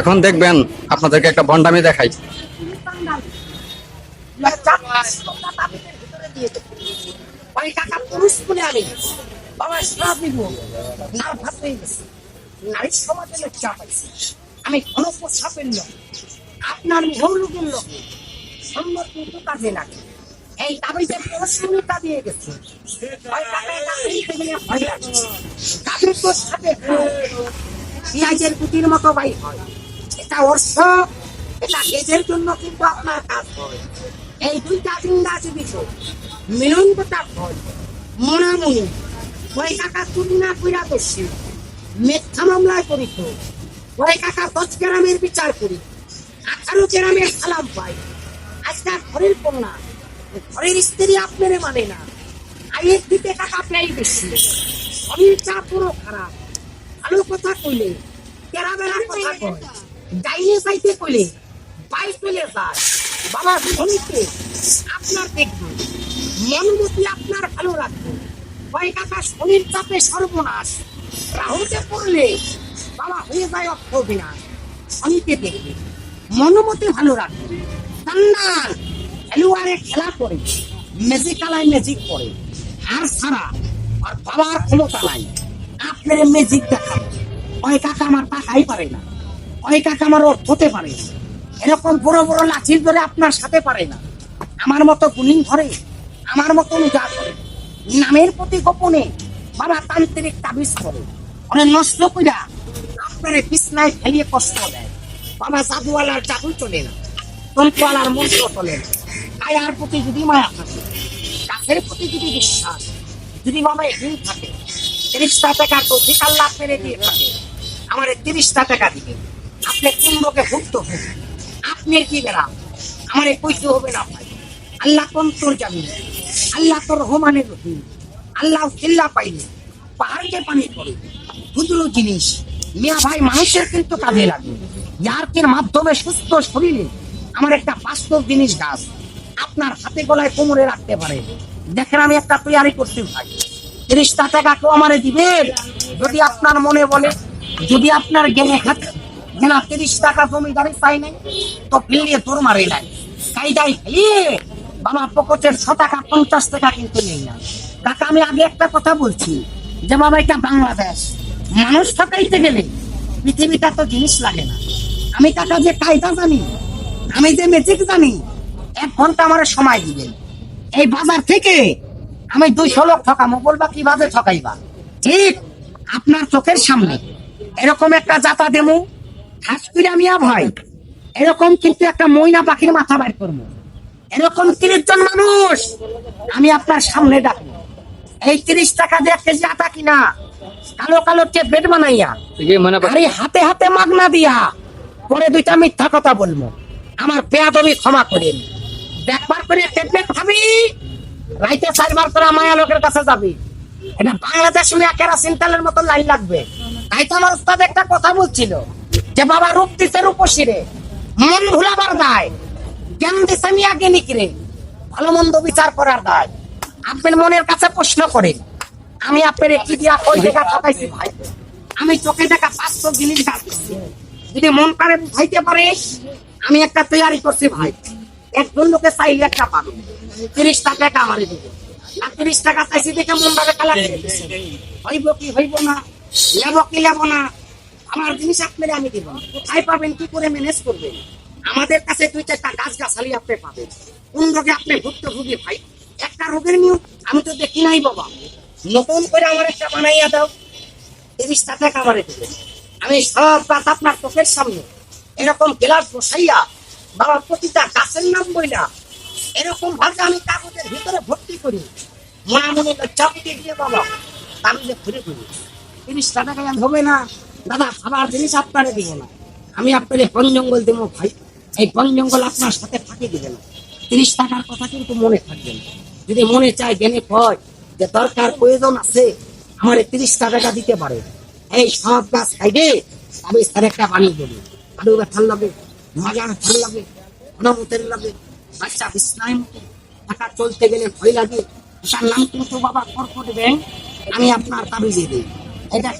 এখন দেখবেন আপনাদেরকে একটা ভন্ডামি দেখাই। আমি আপনার মোহর লোকের লোক। সুন্দর কিন্তু কাজে লাগে। এই তাবিজে পরশুনিটা দিয়ে গেছে। ওই সাপে খায়। পেঁয়াজের কুটির মতো বাই হয়। এটা অর্থ এটা গেজের জন্য কিন্তু আপনার কাজ হয়। এই দুইটা চিন্তা আছে বিষয় মিলন কথা হয় মনামনি ওই কাকা চুরি না কইরা বেশি মিথ্যা মামলায় করিত ওই কাকা দশ গ্রামের বিচার করি, আঠারো গ্রামের সালাম পাই। আজকে ঘরের কন্যা ঘরের স্ত্রী আপনারে মানে না। আয়ের দিকে টাকা পেয়ে বেশি। শরীরটা পুরো খারাপ। ভালো কথা কইলে বেলা কথা কয় ডাইনে চাইতে কইলে বাই চলে যায় বাবা শনিতে আপনার দেখবে। মনমতি আপনার ভালো রাখবে কয় কাকা শনির চাপে সর্বনাশ। রাহুতে পড়লে বাবা হয়ে যায় অর্থ বিনাশ। শনিতে দেখবে। মনোমতি ভালো রাখবে কান্নান খেলোয়াড়ে খেলা করে ম্যাজিকালায় ম্যাজিক করে। আর ছাড়া আর বাবার ক্ষমতা নাই। আপনার ম্যাজিক দেখাবো ওই কাকা আমার টাকাই পারে না। ওই কাকা আমার অর্থ হতে পারে না। এরকম বড় বড় লাঠির ধরে আপনার সাথে পারে না। আমার মতো গুলিং ধরে, আমার মতো যা করে নামের প্রতি গোপনে বাবা তান্ত্রিক তাবিজ করে। অনেক নষ্ট কইরা আপনারে বিছনায় ফেলিয়ে কষ্ট দেয়। বাবা জাদুওয়ালার জাদু চলে না তন্ত্রওয়ালার মন্ত্র চলে না। কায়ার প্রতি যদি মায়া থাকে গাছের প্রতি যদি বিশ্বাস, যদি বাবা এখানে থাকে তিরিশটা টাকা তো ঠিক আল্লাহ পেরে দিয়ে থাকে। আমার তিরিশটা টাকা দিবে। আপনি রোগে ভুক্ত হন আপনি কি বেড়া আমার কইতে হবে না ভাই। আল্লাহ কোন তোর যাবি আল্লাহ তোর রহমানের রহিম। আল্লাহ চিল্লা পাইনি পাহাড়কে পানি পড়ে। ক্ষুদ্র জিনিস, মিয়া ভাই মানুষের কিন্তু কাজে লাগে। যার মাধ্যমে সুস্থ শরীরে আমার একটা বাস্তব জিনিস গাছ। আপনার হাতে গলায় কোমরে রাখতে পারে। দেখেন আমি একটা তৈরি করতে ভাই। তিরিশটা টাকা কেউ আমারে দিবেন? যদি আপনার মনে বলে, যদি আপনার জ্ঞানে হাত না তিরিশ টাকা জমিদারি চাই নাই, তো ফিরিয়ে তোর মারে নাই। কাইদাই ফেলিয়ে। বাবা পকেটের ছ টাকা, পঞ্চাশ টাকা কিন্তু নেই না কাকা, আমি আগে একটা কথা বলছি। যে বাবা, এটা বাংলাদেশ। মানুষ ঠকাইতে গেলে পৃথিবীটা তো জিনিস লাগে না। আমি কাকা যে কায়দা জানি, আমি যে ম্যাজিক জানি, এক ঘণ্টা আমার সময় দিবেন। এই বাজার থেকে আমি দুইশো লোক ঠকামো বলবা কীভাবে ঠকাইবা? ঠিক আপনার চোখের সামনে। এরকম একটা জাতা দেমু খাস করে আমি ভাই। এরকম কিন্তু একটা ময়না পাখির মাথা বাইর করব এরকম তিরিশ জন মানুষ আমি আপনার সামনে ডাকবো। এই তিরিশ টাকা দিয়ে কেজি আটা কিনা কালো কালো টেপলেট বানাইয়া আরে হাতে হাতে মাগনা দিয়া পরে দুইটা মিথ্যা কথা বলব আমার পেয়াদবি ক্ষমা করেন। দেখবার করে টেপলেট খাবি রাইতে চারবার করে মায়া লোকের কাছে যাবি। এটা বাংলাদেশ মিয়া কেরাসিন তেলের মতো লাইন লাগবে। তাই তো আমার উস্তাদ একটা কথা বলছিল, যে বাবা রূপ দিছে রূপসিরে, মন ভুলাবার দায়। জ্ঞান দিছে মিয়া জ্ঞানিকরে ভালো মন্দ বিচার করার দায়। আপনার মনের কাছে প্রশ্ন করেন, আমি আপনার কি দিয়া ওই দেখা ঠকাইছি ভাই? আমি চোখে দেখা বাস্তব জিনিস যদি মন করে বুঝাইতে পারে, আমি একটা তৈরি করছি ভাই। একজন লোকে চাইলে একটা পাবে। তিরিশ টাকা দিবে। আর তিরিশ টাকা চাইছি দেখে মন ভাবে দিছে। হইব কি হইব না লেব কি লেব না, আমার জিনিস আমি দিব কোথায় পাবেন, কি করে ম্যানেজ করবেন? আমাদের কাছে দুই চারটা গাছ গাছালি আপনি পাবেন। কোন রোগে আপনি ভুক্তভোগী ভাই? একটা রোগের নিয়ম, আমি তো দেখি নাই বাবা। নতুন করে আমার একটা বানাইয়া দাও। তিরিশটা টাকা আমারে দেবে। আমি সব গাছ আপনার চোখের সামনে, এরকম গ্লাস বসাইয়া বাবা প্রতিটা গাছের নাম বইলা। এরকম ভাবে আমি কাগজের ভিতরে ভর্তি করি। মনে মনে চাপিয়ে দিয়ে বাবা। কাগজে ঘুরে ঘুরি। তিরিশ টাকা হবে না। দাদা, খাবার জিনিস আপনারে দিব না। আমি আপনার বন জঙ্গল দেবো ভাই। এই বন জঙ্গল আপনার সাথে ফাঁকি দিবে না। তিরিশ টাকার কথা কিন্তু মনে থাকবে না। যদি মনে চায়, জ্ঞানে কয় যে দরকার, প্রয়োজন আছে, আমার তিরিশ টাকাটা দিতে পারে। এই সব গাছ খাইবে আমি তার একটা বানিয়ে দেবো আলু ব্যথার লাগে মজা ভালো লাগে, অনুমতের লাগে। বাচ্চা টাকা চলতে গেলে ভয় লাগে। তার নাম কিন্তু বাবা কর্কট আমি আপনার তাবিজে দিই। এটা